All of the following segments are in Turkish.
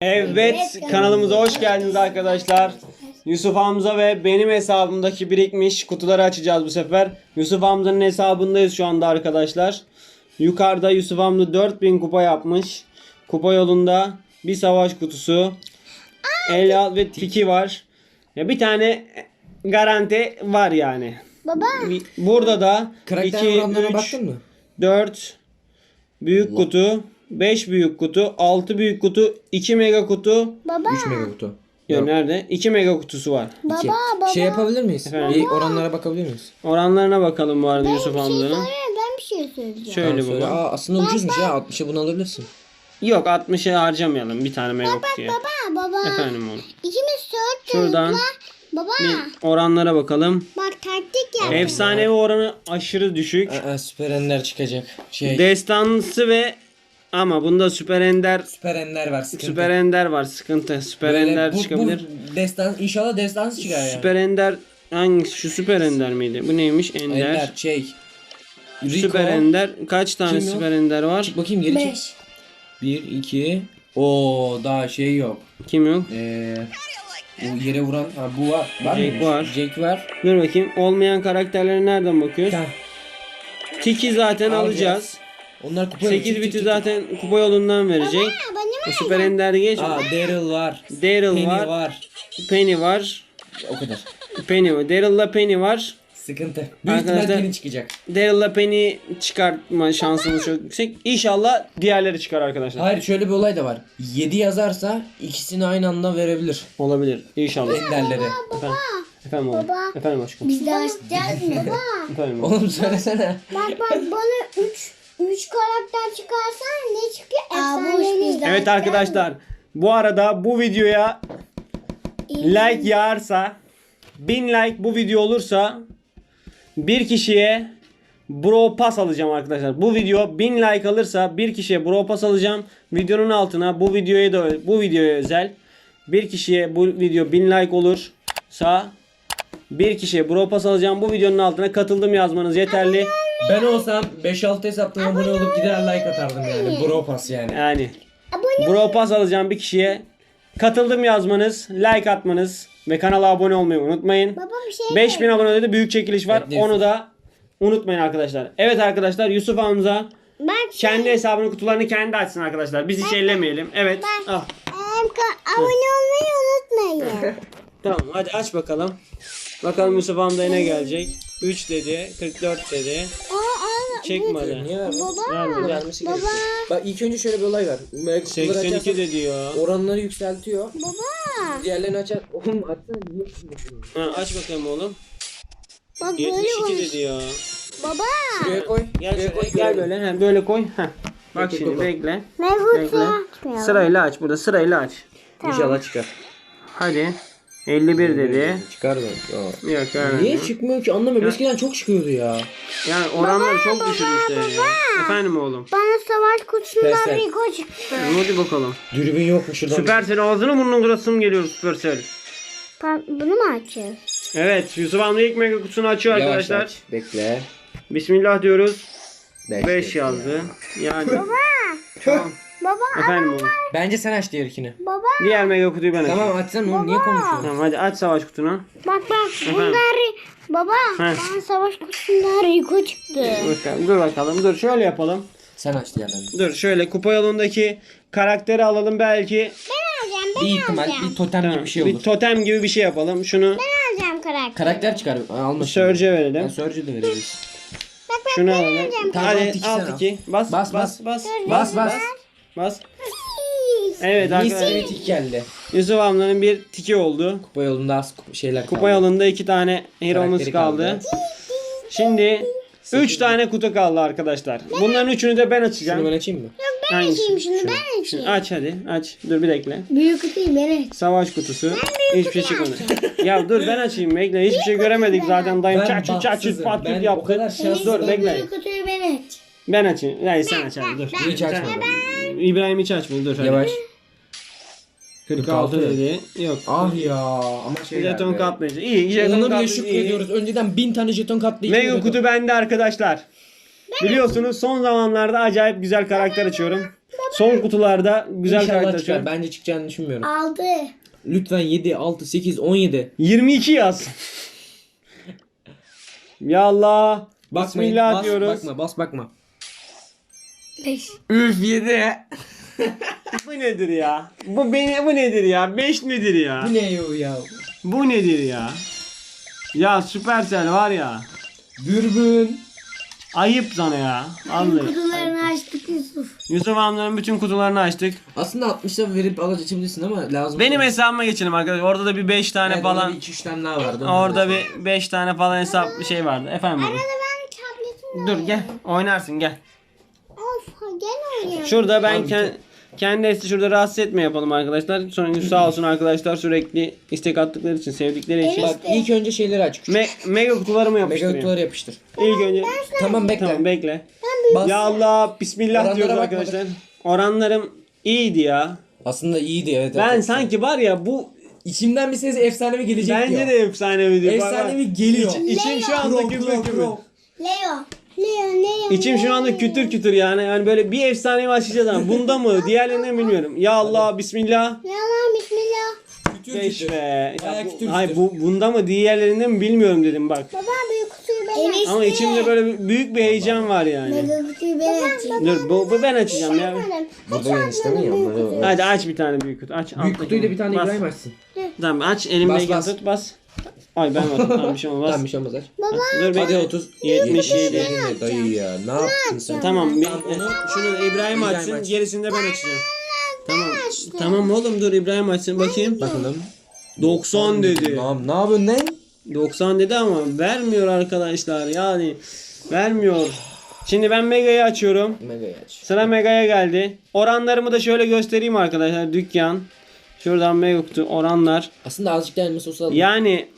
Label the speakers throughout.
Speaker 1: Evet kanalımıza hoş geldiniz arkadaşlar. Yusuf Hamza ve benim hesabımdaki birikmiş kutuları açacağız bu sefer. Yusuf Hamza'nın hesabındayız şu anda arkadaşlar. Yukarıda Yusuf Hamza 4000 kupa yapmış. Kupa yolunda bir savaş kutusu. Ela ve Tiki var. Ya bir tane garanti var yani.
Speaker 2: Baba.
Speaker 1: Burada da
Speaker 3: Karakter
Speaker 1: 2,
Speaker 3: oranlarına
Speaker 1: 3,
Speaker 3: baktın mı?
Speaker 1: 4 büyük kutu, 5 büyük kutu, 6 büyük kutu, 2 mega kutu.
Speaker 2: Baba.
Speaker 3: 3 mega kutu.
Speaker 1: Ya
Speaker 3: Yok,
Speaker 1: nerede? 2 mega kutusu var.
Speaker 3: iki.
Speaker 2: Baba baba.
Speaker 3: Şey yapabilir miyiz?
Speaker 1: Efendim?
Speaker 3: Bir oranlara bakabilir miyiz?
Speaker 1: Oranlarına bakalım bu arada Yusuf
Speaker 2: bir şey
Speaker 1: Hamza'nın.
Speaker 2: söyleyeyim, ben bir şey söyleyeceğim.
Speaker 1: Şöyle
Speaker 3: Tamam, söyle.
Speaker 1: baba.
Speaker 3: Aa, aslında ucuzmuş ya. 60'a bunu alabilirsin.
Speaker 1: Yok 60'ı harcamayalım bir tane mega kutuya.
Speaker 2: Baba baba.
Speaker 1: Efendim oğlum.
Speaker 2: İkimiz söz
Speaker 1: Şuradan
Speaker 2: Baba.
Speaker 1: bir oranlara bakalım.
Speaker 2: Bak taktik yap.
Speaker 1: Efsanevi oranı aşırı düşük.
Speaker 3: Aa, süper ender çıkacak. Şey.
Speaker 1: Destansı ve ama bunda süper ender
Speaker 3: süper ender var. Sıkıntı.
Speaker 1: süper ender var sıkıntı. Süper
Speaker 3: Böyle
Speaker 1: ender
Speaker 3: bu-
Speaker 1: çıkabilir.
Speaker 3: Bu destan, inşallah destansı çıkar ya.
Speaker 1: Süper ender hangisi? Şu süper ender miydi? Bu neymiş? Ender.
Speaker 3: ender. Şey. Rico.
Speaker 1: Süper ender. Kaç tane
Speaker 3: Kim o?
Speaker 1: süper ender var?
Speaker 3: Çık bakayım geri çık.
Speaker 2: Beş.
Speaker 3: 1, 2. Oo daha şey yok.
Speaker 1: Kim yok?
Speaker 3: Ee, o yere vuran ha, bu var. Var
Speaker 1: Jake
Speaker 3: mı?
Speaker 1: var.
Speaker 3: Jake var.
Speaker 1: Dur bakayım. Olmayan karakterlere nereden bakıyoruz? Tiki zaten
Speaker 3: Alacağız.
Speaker 1: alacağız.
Speaker 3: Onlar kupa
Speaker 1: 8
Speaker 3: Çık,
Speaker 1: biti zaten kupa yolundan verecek. O süper ender geç.
Speaker 3: Aa Daryl var.
Speaker 1: Daryl
Speaker 3: Penny
Speaker 1: var.
Speaker 3: var.
Speaker 1: Penny var.
Speaker 3: O kadar.
Speaker 1: Penny var. Daryl'la Penny var.
Speaker 3: Sıkıntı. Büyük ihtimal Penny çıkacak.
Speaker 1: Daryl'la Penny çıkartma şansımız çok yüksek. İnşallah diğerleri çıkar arkadaşlar.
Speaker 3: Hayır şöyle bir olay da var. 7 yazarsa ikisini aynı anda verebilir.
Speaker 1: Olabilir. İnşallah.
Speaker 3: Enderleri.
Speaker 1: Efendim. Efendim oğlum.
Speaker 2: Baba.
Speaker 1: Efendim aşkım.
Speaker 2: Biz de açacağız mı? Baba.
Speaker 1: Efendim oğlum.
Speaker 3: Oğlum söylesene.
Speaker 2: Bak bak bana 3 3 karakter çıkarsan ne çıkıyor? Efsanevi.
Speaker 1: Evet arkadaşlar. Bu arada bu videoya like yağarsa 1000 like bu video olursa bir kişiye Bro Pass alacağım arkadaşlar. Bu video 1000 like alırsa bir kişiye Bro Pass alacağım. Videonun altına bu videoya da bu videoya özel bir kişiye bu video 1000 like olursa bir kişiye Bro Pass alacağım. Bu videonun altına katıldım yazmanız yeterli.
Speaker 3: Ben olsam 5-6 hesaptan abone olup gider like atardım yani. Bro pass yani.
Speaker 1: Yani
Speaker 2: Abone
Speaker 1: Bro Pass alacağım bir kişiye katıldım yazmanız, like atmanız ve kanala abone olmayı unutmayın.
Speaker 2: Baba bir şey
Speaker 1: 5000 abonede de büyük çekiliş var.
Speaker 3: Bekliyoruz.
Speaker 1: Onu da unutmayın arkadaşlar. Evet arkadaşlar Yusuf Hamza kendi hesabının kutularını kendi açsın arkadaşlar. Biz hiç ellemeyelim. Evet. Al.
Speaker 2: em, ka- abone olmayı unutmayın.
Speaker 1: Tamam hadi aç bakalım. Bakalım Yusuf Hamza'ya ne gelecek? 3 dedi, 44 dedi.
Speaker 2: Aa,
Speaker 1: Çekmedi.
Speaker 3: Niye?
Speaker 2: Baba.
Speaker 1: Vermedi.
Speaker 3: Vermesi
Speaker 2: Baba.
Speaker 3: gerekiyor. Bak ilk önce şöyle bir olay var. Melek kutuları
Speaker 1: 82
Speaker 3: açarsan
Speaker 1: de diyor.
Speaker 3: Oranları yükseltiyor.
Speaker 2: Baba.
Speaker 3: Diğerlerini açar. Oğlum niye açmıyorsun?
Speaker 1: Ha, aç bakalım oğlum.
Speaker 2: Bak böyle
Speaker 1: 72
Speaker 2: konuş.
Speaker 1: de diyor.
Speaker 2: Baba.
Speaker 3: Şuraya koy.
Speaker 1: Gel
Speaker 3: Şuraya
Speaker 1: şöyle,
Speaker 3: koy.
Speaker 1: gel böyle. Ha, böyle koy. Ha. Bak
Speaker 3: Bekle
Speaker 1: şimdi
Speaker 3: baba.
Speaker 1: bekle.
Speaker 2: Mevcut
Speaker 1: Bekle. Sırayla aç burada sırayla aç.
Speaker 3: İnşallah çıkar.
Speaker 1: Hadi. 51 dedi.
Speaker 3: Çıkar ben.
Speaker 1: Yok vermedi.
Speaker 3: Niye çıkmıyor ki anlamıyorum. Eskiden çok çıkıyordu ya.
Speaker 1: Yani oranları çok düşürmüşler ya. Efendim oğlum.
Speaker 2: Bana savaş kutusundan
Speaker 3: Süpersel.
Speaker 2: Rico çıktı.
Speaker 1: Hadi bakalım.
Speaker 3: Dürbün yok mu şuradan?
Speaker 1: Süpersel ağzını burnunu kırasım geliyor Süpersel.
Speaker 2: Bunu mu açacağız?
Speaker 1: Evet Yusuf Hamza ilk mega kutusunu açıyor
Speaker 3: Yavaş
Speaker 1: arkadaşlar.
Speaker 3: aç. Bekle.
Speaker 1: Bismillah diyoruz.
Speaker 3: Beş
Speaker 1: 5
Speaker 3: bekle.
Speaker 1: yazdı. Yani. Tamam.
Speaker 2: Baba.
Speaker 1: Efendim oğlum.
Speaker 3: Bence sen aç diğerkini.
Speaker 2: Baba.
Speaker 1: Diğer mega kutuyu ben açayım.
Speaker 3: Tamam açsana oğlum niye konuşuyorsun?
Speaker 1: Tamam hadi aç savaş kutunu.
Speaker 2: Bak bak. Bundan Ri- Baba. Bana savaş kutusundan Rico çıktı.
Speaker 1: Bakalım, dur bakalım. Dur şöyle yapalım.
Speaker 3: Sen aç diğerlerini.
Speaker 1: Dur şöyle kupa yolundaki karakteri alalım belki.
Speaker 2: Ben alacağım. Ben
Speaker 3: Bir ihtimal
Speaker 2: alacağım.
Speaker 3: bir totem
Speaker 1: Tamam,
Speaker 3: gibi bir şey
Speaker 1: bir
Speaker 3: olur.
Speaker 1: totem gibi bir şey yapalım. Şunu
Speaker 2: Ben alacağım karakter.
Speaker 3: Karakter çıkar. Aa, Alma. şimdi.
Speaker 1: Surge'e
Speaker 3: Ben
Speaker 1: verelim.
Speaker 3: Surge'e de veririz.
Speaker 2: Bak bak
Speaker 1: Şunu
Speaker 2: ben
Speaker 1: alalım.
Speaker 2: alacağım.
Speaker 3: Tamam,
Speaker 1: Hadi
Speaker 3: alt iki
Speaker 1: alt
Speaker 3: sen al.
Speaker 1: 2. Bas bas
Speaker 3: Bas,
Speaker 1: bas bas.
Speaker 3: Bas bas.
Speaker 1: Bas. Evet arkadaşlar.
Speaker 3: gibi tik geldi.
Speaker 1: Yusuf Hamza'nın bir tiki oldu.
Speaker 3: Kupa yolunda az şeyler kaldı.
Speaker 1: Kupa yolunda iki tane hero'muz
Speaker 3: Karakteri
Speaker 1: kaldı.
Speaker 3: kaldı.
Speaker 1: Şimdi 3 tane kutu kaldı arkadaşlar. Bunların üçünü de ben açacağım.
Speaker 3: Şunu ben açayım mı?
Speaker 2: Ben
Speaker 1: Hangisi?
Speaker 2: açayım şunu,
Speaker 1: Şunu.
Speaker 2: ben açayım.
Speaker 1: Şunu aç hadi aç. Dur bir bekle.
Speaker 2: Büyük kutuyu ben aç.
Speaker 1: Savaş kutusu. Hiçbir şey çıkmadı. ya dur ben açayım bekle. Hiçbir şey göremedik zaten. Dayım çat çat çut
Speaker 3: bahtsızım.
Speaker 1: pat
Speaker 3: Ben
Speaker 1: çut
Speaker 3: o
Speaker 1: yaptı.
Speaker 3: kadar şanssız
Speaker 1: Dur bekle.
Speaker 2: Büyük kutuyu ben aç.
Speaker 1: Ben açayım. Yani sen aç hadi dur.
Speaker 3: Hiç açma
Speaker 1: Sen-
Speaker 3: ben.
Speaker 1: İbrahim hiç açmadı dur hadi.
Speaker 3: Yavaş.
Speaker 1: 46
Speaker 3: 46
Speaker 1: dedi. Yok.
Speaker 3: Ah ya ama şey
Speaker 1: Jeton
Speaker 3: verdi.
Speaker 1: katlayıcı. İyi jeton
Speaker 3: Ona bile
Speaker 1: katlayıcı iyi.
Speaker 3: şükrediyoruz. Önceden bin tane jeton katlayıcı.
Speaker 1: Mega kutu bende arkadaşlar. Biliyorsunuz son zamanlarda acayip güzel karakter açıyorum. Son kutularda güzel
Speaker 3: İnşallah
Speaker 1: karakter
Speaker 3: çıkar.
Speaker 1: çıkar.
Speaker 3: Bence çıkacağını düşünmüyorum.
Speaker 2: Aldı.
Speaker 3: Lütfen 7, 6, 8, 17.
Speaker 1: 22 yaz. ya Allah.
Speaker 3: Bakmayın.
Speaker 1: Bismillah
Speaker 3: bas,
Speaker 1: diyoruz.
Speaker 3: Bakma bas bakma.
Speaker 2: Beş.
Speaker 3: Üf 7.
Speaker 1: Bu nedir ya? Bu beni bu nedir ya? 5 nedir ya?
Speaker 3: Bu ne yo ya?
Speaker 1: Bu nedir ya? Ya Supercell var ya.
Speaker 3: Dürbün.
Speaker 1: Ayıp sana ya. Vallahi.
Speaker 2: Kutularını açtık Yusuf.
Speaker 1: Yusuf amcanın bütün kutularını açtık.
Speaker 3: Aslında 60'a verip alacak açabilirsin ama lazım.
Speaker 1: Benim hesabıma geçelim arkadaşlar. Orada da bir 5 tane
Speaker 3: Evet,
Speaker 1: falan.
Speaker 3: 2-3 tane daha vardı.
Speaker 1: Orada bir 5 tane falan hesap bir şey vardı. Efendim.
Speaker 2: Arada ben tabletimle
Speaker 1: Dur gel. Oynarsın gel.
Speaker 2: Oynayalım.
Speaker 1: Şurada ben
Speaker 3: Abi,
Speaker 1: ken- kendi esti şurada rahatsız etme yapalım arkadaşlar. Sonra sağ olsun arkadaşlar sürekli istek attıkları için, sevdikleri için.
Speaker 3: Bak ilk önce şeyleri aç. Küçük.
Speaker 1: Me- mega kutuları mı
Speaker 3: Mega
Speaker 1: yapıştırayım?
Speaker 3: kutuları yapıştır.
Speaker 1: İlk önce.
Speaker 3: Tamam bekle.
Speaker 1: Tamam bekle.
Speaker 3: Bas.
Speaker 1: Ya Allah bismillah
Speaker 3: Oranlara
Speaker 1: diyoruz
Speaker 3: bakmadık.
Speaker 1: arkadaşlar. Oranlarım iyiydi ya.
Speaker 3: Aslında iyiydi evet.
Speaker 1: Ben
Speaker 3: evet.
Speaker 1: sanki var ya bu
Speaker 3: içimden bir ses efsanevi gelecek
Speaker 1: bence
Speaker 3: diyor.
Speaker 1: de efsanevi diyor.
Speaker 3: Efsanevi geliyor.
Speaker 1: İç- içim şu anda
Speaker 3: Pro, pro,
Speaker 2: Leo.
Speaker 1: İçim şu anda kütür kütür yani. Yani böyle bir efsanevi açacağız ama bunda mı? Diğerlerinden bilmiyorum. Ya Allah bismillah.
Speaker 2: Ya Allah bismillah.
Speaker 3: Kütür
Speaker 1: Beş
Speaker 3: kütür.
Speaker 1: be. Ya
Speaker 3: Bayağı
Speaker 1: bu-
Speaker 3: kütür
Speaker 1: hayır
Speaker 3: kütür.
Speaker 1: bu bunda mı diğerlerinden mi bilmiyorum dedim bak.
Speaker 2: Baba büyük kutuyu ben açayım.
Speaker 1: Ama içimde böyle bir- büyük bir heyecan var yani.
Speaker 2: Mega kutuyu ben açayım.
Speaker 1: Dur bu, bu ben açacağım ya.
Speaker 3: Burada ya? Onları-
Speaker 1: Hadi aç bir tane büyük kutu. Aç.
Speaker 3: Büyük
Speaker 1: alttaki.
Speaker 3: kutuyu da bir tane
Speaker 1: Bas.
Speaker 3: İbrahim açsın.
Speaker 1: Tamam aç elimdeyken
Speaker 3: Bas, bas.
Speaker 1: tut bas. Ay ben bastım tamam bir şey olmaz.
Speaker 3: Tamam bir şey olmaz aç.
Speaker 1: Dur
Speaker 3: Hadi
Speaker 1: bekle.
Speaker 3: 30.
Speaker 1: 77.
Speaker 3: Ne dayı ya ne yaptın sen?
Speaker 1: Tamam bir,
Speaker 3: Tamam, onu-
Speaker 1: şunu İbrahim
Speaker 3: İbrahim
Speaker 1: açsın
Speaker 3: aç.
Speaker 1: gerisini de ben açacağım. Tamam. Tamam oğlum dur İbrahim açsın bakayım.
Speaker 3: Bakalım.
Speaker 1: 90 dedi.
Speaker 3: Tamam ne yapıyorsun ne?
Speaker 1: 90 dedi ama vermiyor arkadaşlar yani vermiyor. Şimdi ben Mega'yı açıyorum.
Speaker 3: Mega aç.
Speaker 1: Sıra Mega'ya geldi. Oranlarımı da şöyle göstereyim arkadaşlar. Dükkan. Şuradan Mega kutu oranlar.
Speaker 3: Aslında azıcık da elma sosu alalım.
Speaker 1: Yani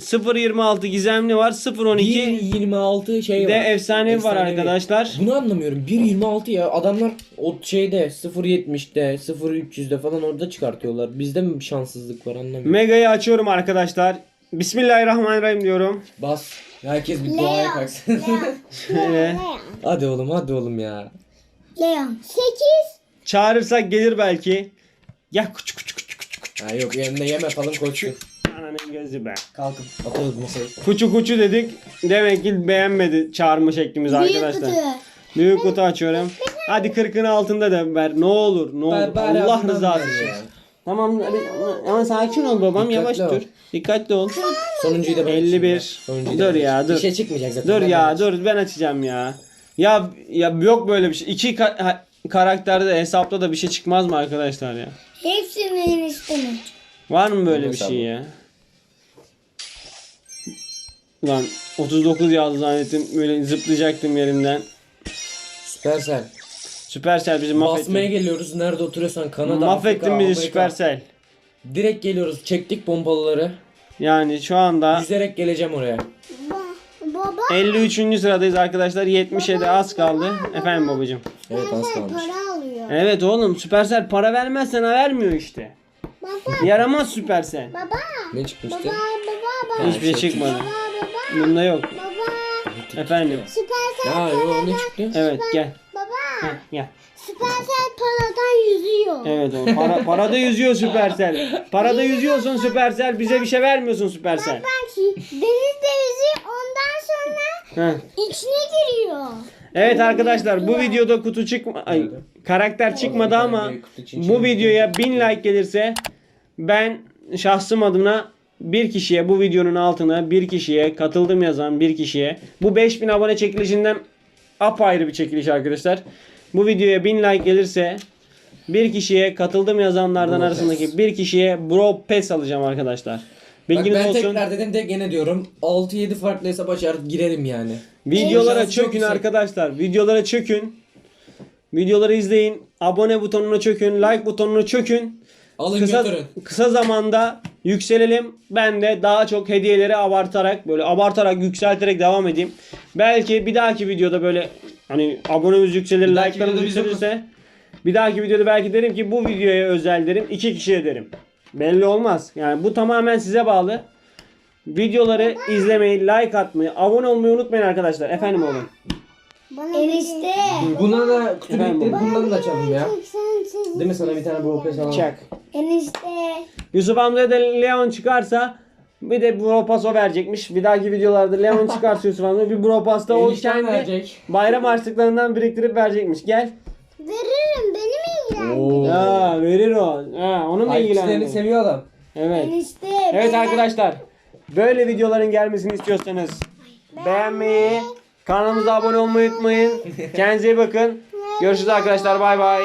Speaker 1: 0.26 gizemli var. 0.12
Speaker 3: 1.26 şey
Speaker 1: de
Speaker 3: var.
Speaker 1: efsanevi var
Speaker 3: Efsanevi.
Speaker 1: arkadaşlar.
Speaker 3: Bunu anlamıyorum. 1.26 ya adamlar o şeyde 0.70'de 0.300'de falan orada çıkartıyorlar. Bizde mi bir şanssızlık var anlamıyorum.
Speaker 1: Mega'yı açıyorum arkadaşlar. Bismillahirrahmanirrahim diyorum.
Speaker 3: Bas. Herkes bir duaya kalksın.
Speaker 1: Evet.
Speaker 3: hadi oğlum hadi oğlum ya.
Speaker 2: Leo. 8.
Speaker 1: Çağırırsak gelir belki. Ya kuçu kuçu kuçu kuçu.
Speaker 3: Ha yok yerinde yeme falan koşsun.
Speaker 1: Ananın gözü be.
Speaker 3: Kalkın. Atıyoruz masayı.
Speaker 1: Kuçu kuçu dedik. Demek ki beğenmedi çağırma şeklimizi
Speaker 2: Büyük
Speaker 1: arkadaşlar.
Speaker 2: kutu.
Speaker 1: Büyük kutu açıyorum. Hadi 40'ın altında da ver. Ne olur ne olur.
Speaker 3: Ver, ver
Speaker 1: Allah rızası için. Tamam hadi, ama sakin ol babam
Speaker 3: Dikkatli
Speaker 1: yavaş
Speaker 3: ol.
Speaker 1: dur. Dikkatli ol.
Speaker 3: Sonuncuyu da ben
Speaker 1: 51.
Speaker 3: açayım ya. Sonuncuyu da
Speaker 1: Dur
Speaker 3: ben
Speaker 1: ya,
Speaker 3: açayım.
Speaker 1: dur.
Speaker 3: Bir şey çıkmayacak zaten.
Speaker 1: Dur
Speaker 3: Ben
Speaker 1: ya
Speaker 3: açayım.
Speaker 1: dur ben açacağım ya. Ya ya yok böyle bir şey. İki ka- ha- karakterde hesapta da bir şey çıkmaz mı arkadaşlar ya?
Speaker 2: Hepsi benim üstüme.
Speaker 1: Var mı böyle bir
Speaker 3: Hesabı.
Speaker 1: şey ya? Lan 39 yazdı zannettim. Böyle zıplayacaktım yerimden.
Speaker 3: Süpersel.
Speaker 1: Süpersel bizi
Speaker 3: Basmaya
Speaker 1: mahvettin.
Speaker 3: geliyoruz. Nerede oturuyorsan Kanada,
Speaker 1: Mahvettin
Speaker 3: Afrika,
Speaker 1: bizi
Speaker 3: Amerika.
Speaker 1: Süpersel.
Speaker 3: Direkt geliyoruz. Çektik pompalıları.
Speaker 1: Yani şu anda
Speaker 3: Yüzerek geleceğim oraya.
Speaker 2: Ba- Baba.
Speaker 1: 53. sıradayız arkadaşlar. 70'e de az kaldı. Efendim babacığım.
Speaker 3: Evet az kalmış.
Speaker 2: para alıyor.
Speaker 1: Evet oğlum Süpersel para vermez sana vermiyor işte.
Speaker 2: Baba.
Speaker 1: Yaramaz Süpersel.
Speaker 2: Baba.
Speaker 3: Ne çıkmıştı?
Speaker 2: Baba. Baba. Baba.
Speaker 1: Hiçbir şey çıkmadı.
Speaker 2: Baba. Baba.
Speaker 1: Bunda yok.
Speaker 2: Baba.
Speaker 1: Efendim.
Speaker 2: Süpersel
Speaker 3: Ha yo ne çıktı?
Speaker 1: Evet gel.
Speaker 2: Baba.
Speaker 1: Heh, gel.
Speaker 2: Süpersel paradan yüzüyor.
Speaker 1: Evet oğlum. Para, parada yüzüyor Süpersel. Parada yüzüyorsun Süpersel. Bize bir şey vermiyorsun Süpersel.
Speaker 2: Belki denizde yüzüyor ondan sonra
Speaker 1: Heh.
Speaker 2: içine giriyor.
Speaker 1: Evet arkadaşlar bu videoda kutu çıkma ay, karakter çıkmadı ama bu videoya 1000 like gelirse ben şahsım adına bir kişiye bu videonun altına bir kişiye katıldım yazan bir kişiye bu 5000 abone çekilişinden apayrı bir çekiliş arkadaşlar. Bu videoya 1000 like gelirse bir kişiye katıldım yazanlardan
Speaker 3: Bro
Speaker 1: arasındaki bir kişiye Bro Pass alacağım arkadaşlar.
Speaker 3: Bak
Speaker 1: Bilginiz
Speaker 3: ben
Speaker 1: olsun.
Speaker 3: tekrar dedim de gene diyorum. 6-7 farklı hesap açar girerim yani.
Speaker 1: Videolara
Speaker 3: çok
Speaker 1: çökün arkadaşlar. Videolara çökün. Videoları izleyin. Abone butonuna çökün. Like butonuna çökün.
Speaker 3: Alın
Speaker 1: Kısa,
Speaker 3: götürün.
Speaker 1: kısa zamanda yükselelim. Ben de daha çok hediyeleri abartarak böyle abartarak yükselterek devam edeyim. Belki bir dahaki videoda böyle hani abonemiz yükselir,
Speaker 3: Bir dahaki
Speaker 1: like'larımız yükselirse bir dahaki videoda belki derim ki bu videoya özel derim. iki kişiye derim. Belli olmaz. Yani bu tamamen size bağlı. Videoları izlemeyi, like atmayı, abone olmayı unutmayın arkadaşlar. Efendim oğlum.
Speaker 2: Bana enişte.
Speaker 3: Buna da kutu
Speaker 1: Efendim
Speaker 3: biriktirip
Speaker 1: baba?
Speaker 3: bundan da açalım ya. Değil mi sana bir tane Brawl Pass alalım.
Speaker 1: Çak.
Speaker 2: Enişte.
Speaker 1: Yusuf amca da Leon çıkarsa bir de Bro Pass o verecekmiş. Bir dahaki videolarda Leon çıkarsa Yusuf amca bir Bro Pass'ta o
Speaker 3: Enişten
Speaker 1: kendi
Speaker 3: verecek.
Speaker 1: bayram harçlıklarından biriktirip verecekmiş. Gel.
Speaker 2: Veririm benim ilgilendirir.
Speaker 3: Oo.
Speaker 1: Ha, verir o. Ha, onunla
Speaker 3: Takipçilerini
Speaker 1: ilgilendir.
Speaker 3: seviyor adam.
Speaker 1: Evet.
Speaker 2: Enişte.
Speaker 1: Evet
Speaker 2: ben-
Speaker 1: arkadaşlar. Böyle videoların gelmesini istiyorsanız beğenmeyi, kanalımıza abone olmayı unutmayın. Kendinize iyi bakın. Görüşürüz arkadaşlar. Bay bay.